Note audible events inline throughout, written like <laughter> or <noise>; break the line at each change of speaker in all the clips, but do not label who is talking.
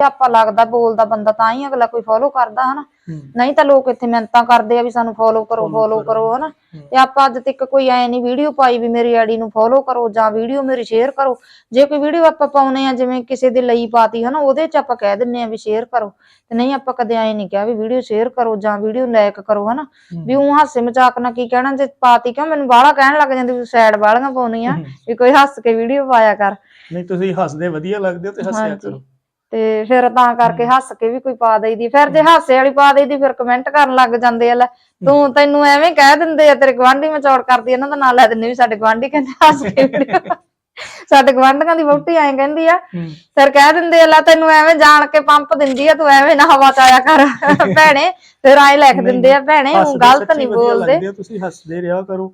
ਆਪਾਂ ਲੱਗਦਾ ਬੋਲਦਾ ਬੰਦਾ ਤਾਂ ਹੀ ਅਗਲਾ ਕੋਈ ਫੋਲੋ ਕਰਦਾ ਹਨਾ? ਨਹੀਂ ਤਾਂ ਲੋਕ ਇੱਥੇ ਮਿਹਨਤਾਂ ਕਰਦੇ ਆ ਵੀ ਸਾਨੂੰ ਫੋਲੋ ਕਰੋ ਫੋਲੋ ਕਰੋ। ਹਨਾ? ਤੇ ਆਪਾਂ ਅੱਜ ਤੱਕ ਕੋਈ ਐ ਨਹੀਂ ਵੀਡੀਓ ਪਾਈ ਵੀ ਮੇਰੀ ਆਈਡੀ ਨੂੰ ਫੋਲੋ ਕਰੋ ਜਾਂ ਵੀਡੀਓ ਮੇਰੀ ਸ਼ੇਅਰ ਕਰੋ। ਜੇ ਕੋਈ ਵੀਡੀਓ ਆਪਾਂ ਪਾਉਨੇ ਆ ਜਿਵੇਂ ਕਿਸੇ ਦੇ ਲਈ ਪਾਤੀ ਹਨਾ ਉਹਦੇ ਚ ਆਪਾਂ ਕਹਿ ਦਿੰਨੇ ਆ ਵੀ ਸ਼ੇਅਰ ਕਰੋ। ਤੇ ਨਹੀਂ ਆਪਾਂ ਕਦੇ ਐ ਨਹੀਂ ਕਿਹਾ ਵੀ ਵੀਡੀਓ ਸ਼ੇਅਰ ਕਰੋ ਜਾਂ ਵੀਡੀਓ ਲਾਈਕ ਕਰੋ ਹਨਾ? ਵੀ ਉਹ ਹਾਸੇ ਮਜ਼ਾਕ ਨਾਲ ਕੀ ਕਹਿਣਾ ਜੇ ਪਾਤੀ ਕਿਉਂ? ਮੈਨੂੰ ਬਾਹਲਾ ਕਹਿਣ ਲੱਗ ਜਾਂਦੇ ਵੀ ਸੈਡ ਵਾਲੀਆਂ ਪਾਉਣੀਆਂ ਵੀ ਕੋਈ ਹੱਸ ਕੇ ਵੀਡੀਓ ਪਾਇਆ ਕਰ।
ਨਹੀਂ ਤੁਸੀਂ ਹੱਸਦੇ ਵਧੀਆ ਲੱਗਦੇ ਹੋ ਤੇ ਹੱਸਿਆ। ਕਰੋ।
ਤੇ ਫਿਰ ਤਾਂ ਕਰਕੇ ਹੱਸ ਕੇ ਵੀ ਕੋਈ ਪਾ ਦੇਈਦੀ। ਫਿਰ ਜੇ ਹਾਸੇ ਵਾਲੀ ਪਾ ਦੇਈਦੀ ਫਿਰ ਕਮੈਂਟ ਕਰਨ ਲੱਗ ਜਾਂਦੇ ਆ ਲੈ ਤੂੰ ਤੈਨੂੰ ਐਵੇਂ ਕਹਿ ਦਿੰਦੇ ਆ ਤੇਰੇ ਗਵਾਂਢੀ ਮਚੌੜ ਕਰਦੀ ਇਹਨਾਂ ਦਾ ਨਾਂ ਲੈ ਦਿੰਦੇ ਵੀ ਸਾਡੇ ਗਵਾਂਢੀ ਕਹਿੰਦੇ ਹੱਸ ਕੇ <laughs> ਸਾਡੇ ਗਵਾਂਢੀਆਂ ਦੀ ਵਹੁਟੀ ਐਂ ਕਹਿੰਦੀ ਆ ਫਿਰ ਕਹਿ ਦਿੰਦੇ ਆ ਲੈ ਤੈਨੂੰ ਐਵੇਂ ਜਾਣ ਕੇ ਪੰਪ ਦਿੰਦੀ ਆ ਤੂੰ ਐਵੇਂ ਨਾ ਹਵਾ ਚ ਆਇਆ ਕਰ। <laughs> ਭੈਣੇ ਫਿਰ ਐਂ ਲਿਖ ਦਿੰਦੇ ਆ ਭੈਣੇ ਉਹ ਗਲਤ ਨਹੀਂ ਬੋਲਦੇ।
ਤੁਸੀਂ ਹੱਸਦੇ ਰਿਹਾ ਕਰੋ।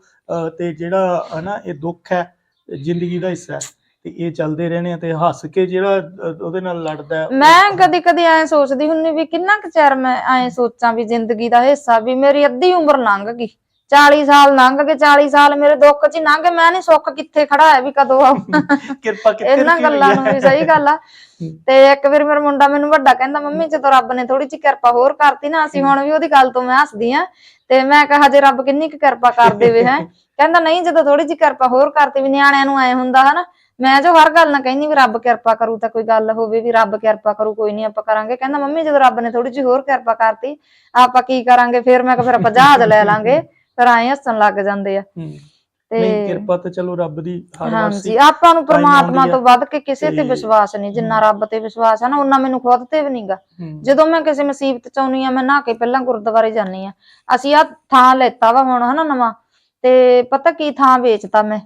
ਤੇ ਜਿਹੜਾ ਹਨਾ ਇਹ ਦੁੱਖ ਹੈ ਜ਼ਿੰਦਗੀ ਦਾ ਹਿੱਸਾ ਹੈ। ਤੇ ਇਹ ਚੱਲਦੇ ਰਹਿਣੇ ਆ ਤੇ ਹੱਸ ਕੇ ਜਿਹੜਾ ਉਹਦੇ ਨਾਲ ਲੜਦਾ ਹੈ,
ਮੈਂ ਕਦੀ ਕਦੀ ਐਂ ਸੋਚਦੀ ਹੁੰਨੀ ਵੀ ਕਿੰਨਾ ਕੁ ਚਿਰ ਮੈਂ ਐਂ ਸੋਚਾਂ ਵੀ ਜ਼ਿੰਦਗੀ ਦਾ ਹਿੱਸਾ ਵੀ ਮੇਰੀ ਅੱਧੀ ਉਮਰ ਲੰਘ ਗਈ। 40 ਸਾਲ ਲੰਘ ਗਏ 40 ਸਾਲ ਮੇਰੇ ਦੁੱਖ 'ਚ ਹੀ ਲੰਘ ਗਏ ਮੈਂ ਨਹੀਂ ਸੁੱਖ ਕਿੱਥੇ ਖੜਾ ਹੈ ਵੀ ਕਦੋਂ ਆਉ <laughs>
ਕਿਰਪਾ ਕਿੱਥੇ
ਇਹਨਾਂ
ਹੋਈ
ਗੱਲਾਂ ਨੂੰ
ਹੈ।
ਵੀ ਸਹੀ ਗੱਲ ਆ। ਤੇ ਇੱਕ ਵਾਰ ਮੇਰਾ ਮੁੰਡਾ ਮੈਨੂੰ ਵੱਡਾ ਕਹਿੰਦਾ ਮੰਮੀ ਜਦੋਂ ਰੱਬ ਨੇ ਥੋੜੀ ਜਿਹੀ ਕਿਰਪਾ ਹੋਰ ਕਰਤੀ ਨਾ ਅਸੀਂ ਹੁਣ ਵੀ ਉਹਦੀ ਗੱਲ ਤੋਂ ਮੈਂ ਹੱਸਦੀ ਆ। ਤੇ ਮੈਂ ਕਿਹਾ ਜੇ ਰੱਬ ਕਿੰਨੀ ਕੁ ਕਿਰਪਾ ਕਰ ਦੇਵੇ ਹੈ? <laughs> ਕਹਿੰਦਾ ਨਹੀਂ ਜਦੋਂ ਥੋੜੀ ਜਿਹੀ ਕਿਰਪਾ ਹੋਰ ਕਰਤੀ ਵੀ ਨਿਆਣਿਆਂ ਨੂੰ ਐ ਹੁੰਦਾ ਹਨਾ? ਮੈਂ ਜੋ ਹਰ ਗੱਲ ਨਾ ਕਹਿੰਦੀ ਵੀ ਰੱਬ ਕਿਰਪਾ ਕਰੂ ਤਾਂ ਕੋਈ ਗੱਲ ਹੋਵੇ ਵੀ ਰੱਬ ਕਿਰਪਾ ਕਰੂ ਕੋਈ ਨਹੀਂ ਆਪਾਂ ਕਰਾਂਗੇ। ਕਹਿੰਦਾ ਮੰਮੀ ਜਦੋਂ ਰੱਬ ਨੇ ਥੋੜੀ ਜਿਹੀ ਹੋਰ ਕਿਰਪਾ ਕਰਤੀ ਆਪਾਂ ਕੀ ਕਰਾਂਗੇ? ਫਿਰ ਮੈਂ ਕਿਹਾ ਫਿਰ ਆਪਾਂ ਜਹਾਜ਼ ਲੈ ਲਾਂਗੇ। ਫਿਰ ਐਂ ਹੱਸਣ ਲੱਗ ਜਾਂਦੇ ਆ। ਤੇ
ਨਹੀਂ ਕਿਰਪਾ ਤਾਂ ਚਲੋ ਰੱਬ ਦੀ ਹਰ
ਹਾਂਜੀ
ਵਾਸੀ
ਆਪਾਂ ਨੂੰ ਪ੍ਰਮਾਤਮਾ। ਤੋਂ ਵੱਧ ਕੇ ਕਿਸੇ ਤੇ ਵਿਸ਼ਵਾਸ ਨਹੀਂ ਜਿੰਨਾ ਰੱਬ ਤੇ ਵਿਸ਼ਵਾਸ ਹੈ ਨਾ ਉਹਨਾਂ ਮੈਨੂੰ ਖੁਦ ਤੇ ਵੀ ਨਹੀਂਗਾ। ਜਦੋਂ ਮੈਂ ਕਿਸੇ ਮੁਸੀਬਤ ਚ ਆਉਣੀ ਆ ਮੈਂ ਨਹਾ ਕੇ ਪਹਿਲਾਂ ਗੁਰਦੁਆਰੇ ਜਾਂਦੀ ਆ। ਅਸੀਂ ਆ ਥਾਂ ਲੈਤਾ ਵਾ ਹੁਣ ਹਨਾ ਨਵਾਂ। ਤੇ ਪਤਾ ਕੀ ਥਾਂ ਵੇਚਤਾ ਮੈਂ?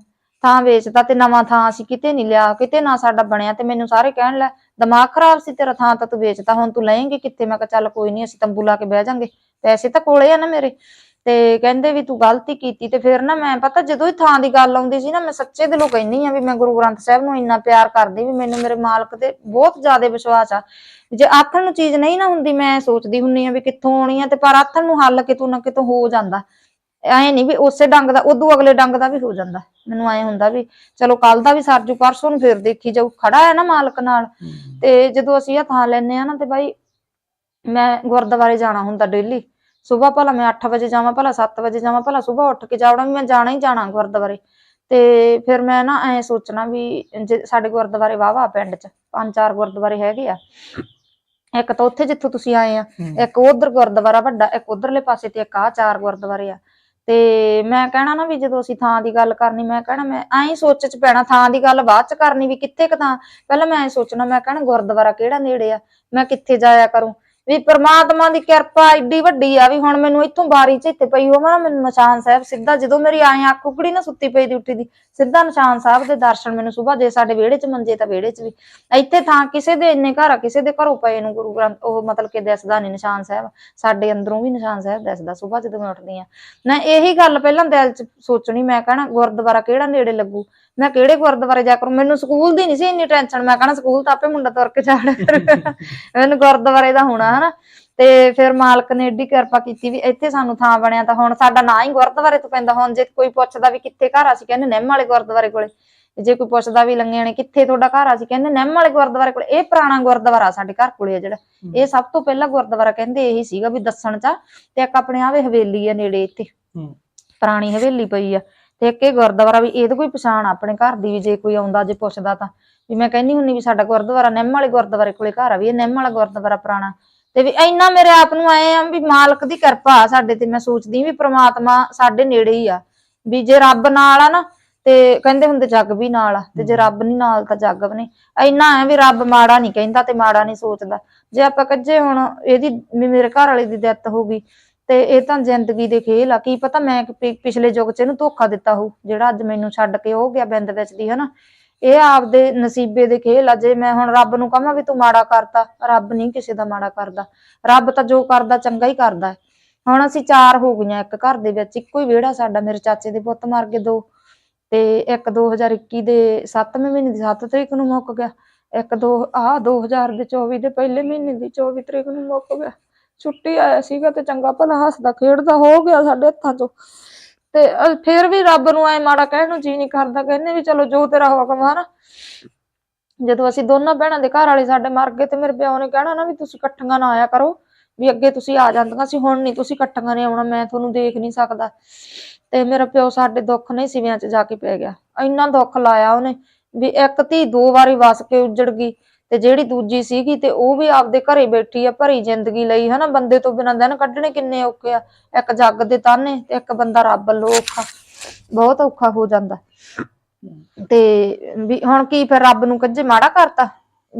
ਥਾਂ ਵੇਚਤਾ ਤੇ ਨਵਾਂ ਥਾਂ ਅਸੀਂ ਕਿਤੇ ਨਹੀਂ ਲਿਆ, ਕਿਤੇ ਨਾ ਸਾਡਾ ਬਣਿਆ ਤੇ ਮੈਨੂੰ ਸਾਰੇ ਕਹਿਣ ਲੈ ਦਿਮਾਗ ਖਰਾਬ ਸੀ ਤੇਰਾ ਥਾਂ ਤਾਂ ਤੂੰ ਵੇਚਦਾ ਹੁਣ ਤੂੰ ਲਏਂਗੀ ਕਿੱਥੇ? ਮੈਂ ਕਿਹਾ ਚੱਲ ਕੋਈ ਨਹੀਂ, ਅਸੀਂ ਤੰਬੂ ਲਾ ਕੇ ਬਹਿ ਜਾਾਂਗੇ। ਪੈਸੇ ਤਾਂ ਕੋਲੇ ਆ ਨਾ ਮੇਰੇ। ਤੇ ਕਹਿੰਦੇ ਵੀ ਤੂੰ ਗਲਤੀ ਕੀਤੀ ਤੇ ਫਿਰ ਨਾ ਮੈਂ, ਪਤਾ ਜਦੋਂ ਹੀ ਥਾਂ ਦੀ ਗੱਲ ਆਉਂਦੀ ਸੀ ਨਾ, ਮੈਂ ਸੱਚੇ ਦਿਲੋਂ ਕਹਿੰਦੀ ਆ ਵੀ ਮੈਂ ਗੁਰੂ ਗ੍ਰੰਥ ਸਾਹਿਬ ਨੂੰ ਇੰਨਾ ਪਿਆਰ ਕਰਦੀ ਵੀ ਮੈਨੂੰ ਮੇਰੇ ਮਾਲਕ ਤੇ ਬਹੁਤ ਜ਼ਿਆਦਾ ਵਿਸ਼ਵਾਸ ਆ। ਜੇ ਆਥਣ ਨੂੰ ਚੀਜ਼ ਨਹੀਂ ਨਾ ਹੁੰਦੀ, ਮੈਂ ਸੋਚਦੀ ਹੁੰਨੀ ਆ ਵੀ ਕਿੱਥੋਂ ਆਉਣੀ ਆ ਤੇ ਪਰ ਆਥਣ ਨੂੰ ਹੱਲ ਕਿਤੋਂ ਨਾ ਕਿਤੋਂ ਹੋ ਜਾਂਦਾ। ਐ ਨਹੀਂ ਵੀ ਉਸੇ ਡੰਗ ਦਾ ਉਦੋਂ ਅਗਲੇ ਡੰਗ ਦਾ ਵੀ ਹੋ ਜਾਂਦਾ। ਮੈਨੂੰ ਐ ਹੁੰਦਾ ਵੀ ਚਲੋ ਕੱਲ ਦਾ ਵੀ ਸਰਜੂ ਪਰਸੋਂ ਨੂੰ ਫਿਰ ਦੇਖੀ ਜਾਊ। ਖੜਾ ਹੈ ਨਾ ਮਾਲਕ ਨਾਲ। ਤੇ ਜਦੋਂ ਅਸੀਂ ਇਹ ਥਾਂ ਲੈਨੇ ਆ ਨਾ ਤੇ ਬਾਈ ਮੈਂ ਗੁਰਦੁਆਰੇ ਜਾਣਾ ਹੁੰਦਾ ਡੇਲੀ ਸਵੇਰ ਭਲਾ ਮੈਂ 8 ਵਜੇ ਜਾਵਾਂ ਭਲਾ 7 ਵਜੇ ਜਾਵਾਂ ਭਲਾ ਸਵੇਰ ਉੱਠ ਕੇ ਜਾਵਣਾ ਵੀ ਮੈਂ ਜਾਣਾ ਹੀ ਜਾਣਾ ਗੁਰਦੁਆਰੇ। ਤੇ ਫਿਰ ਮੈਂ ਨਾ ਐ ਸੋਚਣਾ ਵੀ ਸਾਡੇ ਗੁਰਦੁਆਰੇ ਵਾਵਾ ਪਿੰਡ 'ਚ ਪੰਜ ਚਾਰ ਗੁਰਦੁਆਰੇ ਹੈਗੇ ਆ। ਇੱਕ ਤਾਂ ਉੱਥੇ ਜਿੱਥੋਂ ਤੁਸੀਂ ਆਏ ਆ। ਇੱਕ ਉਧਰ ਗੁਰਦੁਆਰਾ ਵੱਡਾ ਇੱਕ ਉਧਰਲੇ ਪਾਸੇ ਤੇ ਇੱਕ ਆ ਚਾਰ ਗੁਰਦੁਆਰੇ ਆ। ਤੇ ਮੈਂ ਕਹਿਣਾ ਨਾ ਵੀ ਜਦੋਂ ਅਸੀਂ ਥਾਂ ਦੀ ਗੱਲ ਕਰਨੀ, ਮੈਂ ਕਹਿਣਾ ਮੈਂ ਐਂ ਸੋਚ ਚ ਪੈਣਾ, ਥਾਂ ਦੀ ਗੱਲ ਬਾਅਦ ਚ ਕਰਨੀ ਵੀ ਕਿੱਥੇ ਕੁ ਥਾਂ। ਪਹਿਲਾਂ ਮੈਂ ਐਂ ਸੋਚਣਾ, ਮੈਂ ਕਹਿਣਾ ਗੁਰਦੁਆਰਾ ਕਿਹੜਾ ਨੇੜੇ ਆ? ਮੈਂ ਕਿੱਥੇ ਜਾਇਆ ਕਰੂੰ? ਵੀ ਪ੍ਰਮਾਤਮਾ ਦੀ ਕਿਰਪਾ ਏਡੀ ਵੱਡੀ ਆ ਵੀ ਹੁਣ ਮੈਨੂੰ ਇੱਥੋਂ ਬਾਰੀ ਚ ਇੱਥੇ ਪਈ ਹੋਵਾਂ ਨਾ, ਮੈਨੂੰ ਨਿਸ਼ਾਨ ਸਾਹਿਬ ਸਿੱਧਾ ਜਦੋਂ ਮੇਰੀ ਆਏ ਅੱਖ ਉਕੜੀ ਨਾ ਸੁੱਤੀ ਪਈ ਦੀ ਉੱਠੀ ਦੀ, ਸਿੱਧਾ ਨਿਸ਼ਾਨ ਸਾਹਿਬ ਦੇ ਦਰਸ਼ਨ ਮੈਨੂੰ ਸਵੇਰ ਜੇ ਸਾਡੇ ਵਿਹੜੇ ਚ ਮੰਜੇ ਤਾਂ ਵਿਹੜੇ ਚ ਵੀ। ਇੱਥੇ ਥਾਂ ਕਿਸੇ ਦੇ ਇੰਨੇ ਘਰ ਆ, ਕਿਸੇ ਦੇ ਘਰੋਂ ਪਏ ਨੂੰ ਗੁਰੂ ਗ੍ਰੰਥ, ਉਹ ਮਤਲਬ ਕਿ ਦਿਸਦਾ ਨਹੀਂ ਨਿਸ਼ਾਨ ਸਾਹਿਬ, ਸਾਡੇ ਅੰਦਰੋਂ ਵੀ ਨਿਸ਼ਾਨ ਸਾਹਿਬ ਦਿਸਦਾ ਸਵੇਰ ਜਦੋਂ ਮੈਂ ਉੱਠਦੀ ਆ। ਮੈਂ ਇਹੀ ਗੱਲ ਪਹਿਲਾਂ ਦਿਲ ਚ ਸੋਚਣੀ, ਮੈਂ ਕਹਣਾ ਗੁਰਦੁਆਰਾ ਕਿਹੜਾ ਨੇੜੇ ਲੱਗੂ? ਮੈਂ ਕਿਹੜੇ ਗੁਰਦੁਆਰੇ ਜਾ ਕਰੂੰ? ਮੈਨੂੰ ਸਕੂਲ ਦੀ ਨਹੀਂ ਸੀ ਇੰਨੀ ਟੈਨਸ਼ਨ, ਮੈਂ ਕਹਣਾ ਸਕੂਲ ਤਾਂ ਆਪੇ ਮੁੰਡਾ ਤੁਰ ਕੇ ਜਾਣਾ ਮੈਨੂੰ ਗੁਰਦੁਆਰੇ ਦਾ ਹੋਣਾ। ਹਨਾ? ਤੇ ਫਿਰ ਮਾਲਕ ਨੇ ਏਡੀ ਕਿਰਪਾ ਕੀਤੀ ਵੀ ਇੱਥੇ ਸਾਨੂੰ ਥਾਂ ਬਣਿਆ ਤਾਂ ਹੁਣ ਸਾਡਾ ਨਾਂ ਹੀ ਗੁਰਦੁਆਰੇ ਤੋਂ ਪੈਂਦਾ। ਹੁਣ ਜੇ ਕੋਈ ਪੁੱਛਦਾ ਵੀ ਕਿੱਥੇ ਘਰ ਆ ਅਸੀਂ ਕਹਿੰਦੇ ਨਿੰਮ ਵਾਲੇ ਗੁਰਦੁਆਰੇ ਕੋਲੇ। ਜੇ ਕੋਈ ਪੁੱਛਦਾ ਵੀ ਲੰਗੇ ਨੇ ਕਿੱਥੇ ਤੁਹਾਡਾ ਘਰ ਆ ਅਸੀਂ ਕਹਿੰਦੇ ਨਿੰਮ ਵਾਲੇ ਗੁਰਦੁਆਰੇ ਕੋਲੇ। ਇਹ ਪੁਰਾਣਾ ਗੁਰਦੁਆਰਾ ਸਾਡੇ ਘਰ ਕੋਲੇ ਆ ਜਿਹੜਾ। ਇਹ ਸਭ ਤੋਂ ਪਹਿਲਾਂ ਗੁਰਦੁਆਰਾ ਕਹਿੰਦੇ ਇਹੀ ਸੀਗਾ ਵੀ ਦੱਸਣ ਚ। ਤੇ ਇੱਕ ਆਪਣੇ ਆਵੇ ਹਵੇਲੀ ਆ ਨੇੜੇ ਇੱਥੇ। ਪੁਰਾਣੀ ਹਵੇਲੀ ਪਈ ਆ। ਤੇ ਇੱਕ ਇਹ ਗੁਰਦੁਆਰਾ ਵੀ ਇਹਦੇ ਕੋਈ ਪਛਾਣ ਆਪਣੇ ਘਰ ਦੀ ਵੀ ਜੇ ਕੋਈ ਆਉਂਦਾ ਜੇ ਪੁੱਛਦਾ ਤਾਂ। ਵੀ ਮੈਂ ਕਹਿੰਦੀ ਹੁੰਨੀ ਵੀ ਸਾਡਾ ਗੁਰਦੁਆਰਾ ਨਿੰਮ ਵਾਲੇ ਗੁਰਦੁਆਰੇ ਕੋਲੇ ਘਰ ਆ ਵੀ ਇਹ ਨਿੰਮ ਵਾਲਾ ਗੁਰਦੁਆਰਾ ਪੁਰਾਣਾ। ਤੇ ਵੀ ਇੰਨਾ ਮੇਰੇ ਆਪ ਨੂੰ ਆਏ ਆ ਵੀ ਮਾਲਕ ਦੀ ਕਿਰਪਾ ਆ ਸਾਡੇ ਤੇ। ਮੈਂ ਸੋਚਦੀ ਵੀ ਪ੍ਰਮਾਤਮਾ ਸਾਡੇ ਨੇੜੇ ਹੀ ਆ। ਵੀ ਜੇ ਰੱਬ ਨਾਲ ਆ ਨਾ ਤੇ ਕਹਿੰਦੇ ਹੁੰਦੇ ਜੱਗ ਵੀ ਨਾਲ ਆ ਤੇ ਜੇ ਰੱਬ ਨਹੀਂ ਨਾਲ ਤਾਂ ਜੱਗ ਵੀ ਨਹੀਂ। ਇੰਨਾ ਹੈ ਵੀ ਰੱਬ ਮਾੜਾ ਨਹੀਂ ਕਹਿੰਦਾ ਤੇ ਮਾੜਾ ਨਹੀਂ ਸੋਚਦਾ। ਜੇ ਆਪਾਂ ਕੱਜੇ ਹੁਣ ਇਹਦੀ ਵੀ ਮੇਰੇ ਘਰ ਵਾਲੇ ਦੀ ਡੈਥ ਹੋ ਗਈ ਤੇ ਇਹ ਤਾਂ ਜ਼ਿੰਦਗੀ ਦੇ ਖੇਲ ਆ। ਕੀ ਪਤਾ ਮੈਂ ਪਿਛਲੇ ਯੁੱਗ 'ਚ ਇਹਨੂੰ ਧੋਖਾ ਦਿੱਤਾ ਹੋ ਜਿਹੜਾ ਅੱਜ ਮੈਨੂੰ ਛੱਡ ਕੇ ਹੋ ਗਿਆ ਬਿੰਦ ਵਿੱਚ ਦੀ ਹਨਾ? ਇਹ ਆਪਦੇ ਨਸੀਬੇ ਦੇ ਖੇਲ ਆ, ਜੇ ਮੈਂ ਹੁਣ ਰੱਬ ਨੂੰ ਕਹਾਂ ਵੀ ਤੂੰ ਮਾੜਾ ਕਰਤਾ, ਰੱਬ ਨਹੀਂ ਕਿਸੇ ਦਾ ਮਾੜਾ ਕਰਦਾ। ਰੱਬ ਤਾਂ ਜੋ ਕਰਦਾ, ਚੰਗਾ ਹੀ ਕਰਦਾ। ਹੁਣ ਅਸੀਂ ਚਾਰ ਹੋ ਗਈਆਂ, ਇੱਕ ਘਰ ਦੇ ਵਿੱਚ, ਇੱਕੋ ਹੀ ਵਿਹੜਾ ਸਾਡਾ, ਮੇਰੇ ਚਾਚੇ ਦੇ ਪੁੱਤ ਮਰ ਗਏ ਦੋ। ਤੇ ਇੱਕ 2021 ਦੇ 7ਵੇਂ ਮਹੀਨੇ ਦੀ 7 ਤਰੀਕ ਨੂੰ ਮੁੱਕ ਗਿਆ। ਇੱਕ ਦੋ, ਆਹ 2000 ਦੇ 24 ਦੇ ਪਹਿਲੇ ਮਹੀਨੇ ਦੀ 24 ਤਰੀਕ ਨੂੰ ਮੁੱਕ ਗਿਆ। ਛੁੱਟੀ ਆਇਆ ਸੀਗਾ ਤੇ ਚੰਗਾ ਭਲਾ ਹੱਸਦਾ, ਖੇਡਦਾ ਹੋ ਗਿਆ ਸਾਡੇ ਹੱਥਾਂ ਚੋਂ। ਤੇ ਅਹ ਫਿਰ ਵੀ ਰੱਬ ਨੂੰ ਐ ਮਾੜਾ ਕਹਿਣ ਨੂੰ ਜੀ ਨਹੀਂ ਕਰਦਾ, ਕਹਿੰਦੇ ਵੀ ਚਲੋ ਜੋ ਤੇਰਾ ਹੁਕਮ ਆ ਨਾ। ਜਦੋਂ ਅਸੀਂ ਦੋਨਾਂ ਭੈਣਾਂ ਦੇ ਘਰ ਵਾਲੇ ਸਾਡੇ ਮਰ ਗਏ ਤੇ ਮੇਰੇ ਪਿਓ ਨੇ ਕਹਿਣਾ ਨਾ ਵੀ ਤੁਸੀਂ ਇਕੱਠੀਆਂ ਨਾ ਆਇਆ ਕਰੋ, ਵੀ ਅੱਗੇ ਤੁਸੀਂ ਆ ਜਾਂਦੀਆਂ ਸੀ, ਹੁਣ ਨਹੀਂ ਤੁਸੀਂ ਇਕੱਠੀਆਂ ਨੇ ਆਉਣਾ, ਮੈਂ ਤੁਹਾਨੂੰ ਦੇਖ ਨਹੀਂ ਸਕਦਾ। ਤੇ ਮੇਰਾ ਪਿਓ ਸਾਡੇ ਦੁੱਖ ਨਹੀਂ ਸਿਵਿਆਂ 'ਚ ਜਾ ਕੇ ਪੈ ਗਿਆ। ਇੰਨਾ ਦੁੱਖ ਲਾਇਆ ਉਹਨੇ ਵੀ ਇੱਕ ਧੀ ਦੋ ਵਾਰੀ ਵਸ ਕੇ ਉੱਜੜ ਗਈ। ਤੇ ਜਿਹੜੀ ਦੂਜੀ ਸੀਗੀ ਤੇ ਉਹ ਵੀ ਆਪਦੇ ਘਰੇ ਬੈਠੀ ਆ ਭਰੀ ਜ਼ਿੰਦਗੀ ਲਈ, ਹਨਾ? ਬੰਦੇ ਤੋਂ ਬਿਨਾਂ ਦਿਨ ਕੱਢਣੇ ਕਿੰਨੇ ਔਖੇ ਆ। ਇੱਕ ਜੱਗ ਦੇ ਤਾਨੇ ਤੇ ਇੱਕ ਬੰਦਾ ਰੱਬ ਵੱਲੋਂ ਔਖਾ। ਬਹੁਤ ਔਖਾ ਹੋ ਜਾਂਦਾ। ਤੇ ਵੀ ਹੁਣ ਕੀ ਫਿਰ ਰੱਬ ਨੂੰ ਕੱਜੇ ਮਾੜਾ ਕਰਤਾ।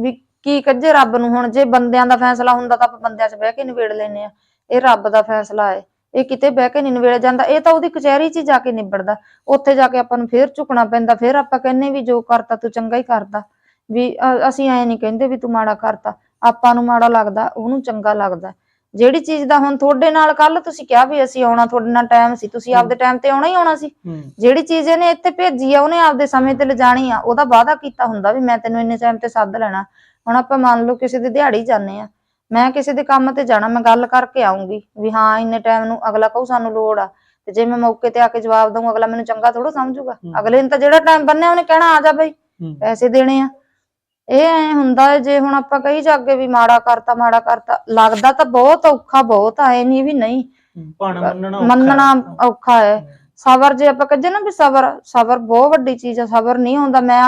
ਵੀ ਕੀ ਕੱਜੇ ਰੱਬ ਨੂੰ ਹੁਣ? ਜੇ ਬੰਦਿਆਂ ਦਾ ਫੈਸਲਾ ਹੁੰਦਾ ਤਾਂ ਆਪਾਂ ਬੰਦਿਆਂ 'ਚ ਬਹਿ ਕੇ ਨਿਬੇੜ ਲੈਨੇ ਆ ਇਹ ਰੱਬ ਦਾ ਫੈਸਲਾ ਹੈ। ਇਹ ਕਿਤੇ ਬਹਿ ਕੇ ਨਹੀਂ ਨਿਬੇੜ ਜਾਂਦਾ। ਇਹ ਤਾਂ ਉਹਦੀ ਕਚਹਿਰੀ 'ਚ ਹੀ ਜਾ ਕੇ ਨਿਬੜਦਾ। ਉੱਥੇ ਜਾ ਕੇ ਆਪਾਂ ਨੂੰ ਫੇਰ ਝੁਕਣਾ ਪੈਂਦਾ। ਫੇਰ ਆਪਾਂ ਕਹਿੰਨੇ ਵੀ ਜੋ ਕਰਤਾ ਤੂੰ ਚੰਗਾ ਹੀ ਕਰਦਾ। ਵੀ ਅ- ਅਸੀਂ ਐ ਨਹੀਂ ਕਹਿੰਦੇ ਵੀ ਤੂੰ ਮਾੜਾ ਕਰਤਾ। ਆਪਾਂ ਨੂੰ ਮਾੜਾ ਲੱਗਦਾ ਉਹਨੂੰ ਚੰਗਾ ਲੱਗਦਾ। ਜਿਹੜੀ ਚੀਜ਼ ਦਾ ਹੁਣ ਤੁਹਾਡੇ ਨਾਲ ਕੱਲ ਤੁਸੀਂ ਕਿਹਾ ਵੀ ਅਸੀਂ ਆਉਣਾ ਤੁਹਾਡੇ ਨਾਲ ਟਾਈਮ ਸੀ ਤੁਸੀਂ ਆਪਦੇ ਟਾਈਮ ਤੇ ਆਉਣਾ ਹੀ ਆਉਣਾ ਸੀ।
ਹੂੰ।
ਜਿਹੜੀ ਚੀਜ਼ ਇਹਨੇ ਇੱਥੇ ਭੇਜੀ ਆ ਉਹਨੇ ਆਪਦੇ ਸਮੇਂ ਤੇ ਲਿਜਾਣੀ ਆ ਉਹਦਾ ਵਾਅਦਾ ਕੀਤਾ ਹੁੰਦਾ ਵੀ ਮੈਂ ਤੈਨੂੰ ਇੰਨੇ ਟਾਈਮ ਤੇ ਸੱਦ ਲੈਣਾ। ਹੁਣ ਆਪਾਂ ਮੰਨ ਲਓ ਕਿਸੇ ਦੇ ਦਿਹਾੜੀ ਜਾਂਦੇ ਆ। ਮੈਂ ਕਿਸੇ ਦੇ ਕੰਮ ਤੇ ਜਾਣਾ ਮੈਂ ਗੱਲ ਕਰਕੇ ਆਉਂਗੀ ਵੀ ਹਾਂ ਇੰਨੇ ਟਾਈਮ ਨੂੰ ਅਗਲਾ ਕਹੂ ਸਾਨੂੰ ਲੋੜ ਆ। ਤੇ ਜੇ ਮੈਂ ਮੌਕੇ ਤੇ ਆ ਕੇ ਜਵਾਬ ਦਊਂ ਅਗਲਾ ਮੈਨੂੰ ਚੰਗਾ ਥੋੜਾ ਸਮਝੂਗਾ।
ਹੂੰ।
ਅਗਲੇ ਨੇ ਤਾਂ ਜਿਹੜਾ ਟਾਈਮ ਬੰਨਿਆ ਉਹਨੇ ਕਹਿਣਾ ਆ ਜਾ ਬਈ
ਹੂੰ।
ਪੈਸੇ ਦੇਣੇ ਆ। ਇਹ ਐ ਹੁੰਦਾ ਹੈ ਜੇ ਹੁਣ ਆਪਾਂ ਕਹੀ ਜਾਗੇ ਵੀ ਮਾੜਾ ਕਰਤਾ ਮਾੜਾ ਕਰਤਾ ਲੱਗਦਾ ਤਾਂ ਬਹੁਤ ਔਖਾ ਬਹੁਤ ਆ ਇਹ ਨਹੀਂ ਵੀ ਨਹੀਂ।
ਹੂੰ, ਭਾਣਾ ਮੰਨਣਾ ਔਖਾ
ਮੰਨਣਾ
ਹੈ।
ਔਖਾ ਹੈ।
ਹੂੰ।
ਸਬਰ ਜੇ ਆਪਾਂ ਕਹਿੰਦੇ ਨਾ ਵੀ ਸਬਰ ਸਬਰ ਬਹੁਤ ਵੱਡੀ ਚੀਜ਼ ਆ ਸਬਰ ਨਹੀਂ ਹੁੰਦਾ। ਮੈਂ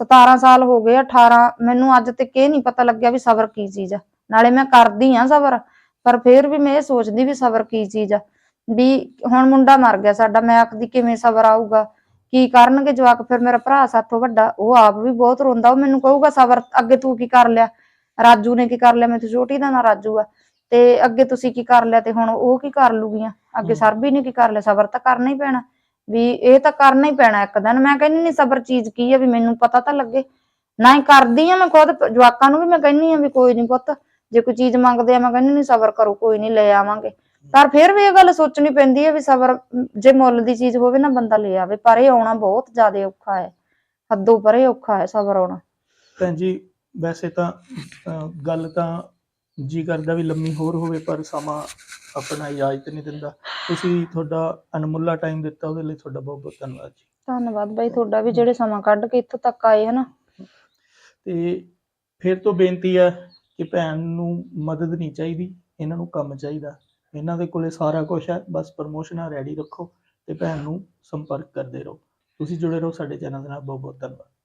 17 ਸਾਲ ਹੋ ਗਏ 18 ਮੈਨੂੰ ਅੱਜ ਤੱਕ ਇਹ ਨਹੀਂ ਪਤਾ ਲੱਗਿਆ ਵੀ ਸਬਰ ਕੀ ਚੀਜ਼ ਆ। ਨਾਲੇ ਮੈਂ ਕਰਦੀ ਆ ਸਬਰ ਪਰ ਫਿਰ ਵੀ ਮੈਂ ਇਹ ਸੋਚਦੀ ਵੀ ਸਬਰ ਕੀ ਚੀਜ਼ ਆ। ਵੀ ਹੁਣ ਮੁੰਡਾ ਮਰ ਗਿਆ ਸਾਡਾ ਮੈਂ ਆਖਦੀ ਕਿਵੇਂ ਸਬਰ ਆਊਗਾ? ਕੀ ਕਰਨਗੇ ਜਵਾਕ? ਫਿਰ ਮੇਰਾ ਭਰਾ ਸਾਥੋਂ ਵੱਡਾ ਉਹ ਆਪ ਵੀ ਬਹੁਤ ਰੋਂਦਾ ਉਹ ਮੈਨੂੰ ਕਹੂਗਾ ਸਬਰ ਅੱਗੇ ਤੂੰ ਕੀ ਕਰ ਲਿਆ? ਰਾਜੂ ਨੇ ਕੀ ਕਰ ਲਿਆ? ਮੈਂ ਛੋਟੀ ਦਾ ਨਾਂ ਰਾਜੂ ਆ। ਤੇ ਅੱਗੇ ਤੁਸੀਂ ਕੀ ਕਰ ਲਿਆ? ਤੇ ਹੁਣ ਉਹ ਕੀ ਕਰ ਲੂਗੀਆਂ? ਅੱਗੇ। ਸਰਬੀ ਨੇ ਕੀ ਕਰ ਲਿਆ? ਸਬਰ ਤਾਂ ਕਰਨਾ ਹੀ ਪੈਣਾ। ਵੀ ਇਹ ਤਾਂ ਕਰਨਾ ਹੀ ਪੈਣਾ ਇੱਕ ਦਿਨ। ਮੈਂ ਕਹਿੰਦੀ ਨਹੀਂ ਸਬਰ ਚੀਜ਼ ਕੀ ਆ? ਵੀ ਮੈਨੂੰ ਪਤਾ ਤਾਂ ਲੱਗੇ। ਨਾ ਹੀ ਕਰਦੀ ਆ ਮੈਂ ਖੁਦ ਜਵਾਕਾਂ ਨੂੰ ਵੀ ਮੈਂ ਕਹਿੰਦੀ ਆ ਵੀ ਕੋਈ ਨਹੀਂ ਪੁੱਤ ਜੇ ਕੋਈ ਚੀਜ਼ ਮੰਗਦੇ ਆ ਮੈਂ ਕਹਿੰਦੀ ਨਹੀਂ ਸਬਰ ਕਰੋ ਕੋਈ ਨਹੀਂ ਲੈ ਆਵਾਂਗੇ। ਪਰ ਫਿਰ ਵੀ ਇਹ ਗੱਲ ਸੋਚਣੀ ਪੈਂਦੀ ਹੈ ਵੀ ਸਬਰ ਜੇ ਮੁੱਲ ਦੀ ਚੀਜ਼ ਹੋਵੇ ਨਾ ਬੰਦਾ ਲੈ ਆਵੇ ਪਰ ਇਹ ਆਉਣਾ ਬਹੁਤ ਜ਼ਿਆਦਾ ਔਖਾ ਹੈ। ਹੱਦੋਂ ਪਰੇ ਔਖਾ ਹੈ ਸਬਰ ਆਉਣਾ।
ਭੈਣ ਜੀ ਵੈਸੇ ਤਾਂ ਗੱਲ ਤਾਂ ਜੀ ਕਰਦਾ ਵੀ ਲੰਮੀ ਹੋਰ ਹੋਵੇ ਪਰ ਸਮਾਂ ਆਪਣਾ ਇਜਾਜ਼ਤ ਨਹੀਂ ਦਿੰਦਾ। ਤੁਸੀਂ ਤੁਹਾਡਾ ਅਨਮੁੱਲਾ ਟਾਈਮ ਦਿੱਤਾ ਉਹਦੇ ਲਈ ਤੁਹਾਡਾ ਬਹੁਤ ਬਹੁਤ ਧੰਨਵਾਦ ਜੀ।
ਧੰਨਵਾਦ ਬਾਈ ਤੁਹਾਡਾ ਵੀ ਜਿਹੜੇ ਸਮਾਂ ਕੱਢ ਕੇ ਇੱਥੋਂ ਤੱਕ ਆਏ ਹਨਾ।
ਤੇ ਫਿਰ ਤੋਂ ਬੇਨਤੀ ਹੈ ਕਿ ਭੈਣ ਨੂੰ ਮਦਦ ਨਹੀਂ ਚਾਹੀਦੀ ਇਹਨਾਂ ਨੂੰ ਕੰਮ ਚਾਹੀਦਾ। ਇਹਨਾਂ ਦੇ ਕੋਲੇ ਸਾਰਾ ਕੁਝ ਹੈ, ਬਸ ਪ੍ਰਮੋਸ਼ਨਾਂ ਰੈਡੀ ਰੱਖੋ ਤੇ ਭੈਣ ਨੂੰ ਸੰਪਰਕ ਕਰਦੇ ਰਹੋ। ਤੁਸੀਂ ਜੁੜੇ ਰਹੋ ਸਾਡੇ ਚੈਨਲ ਦੇ ਨਾਲ ਬਹੁਤ ਬਹੁਤ ਧੰਨਵਾਦ।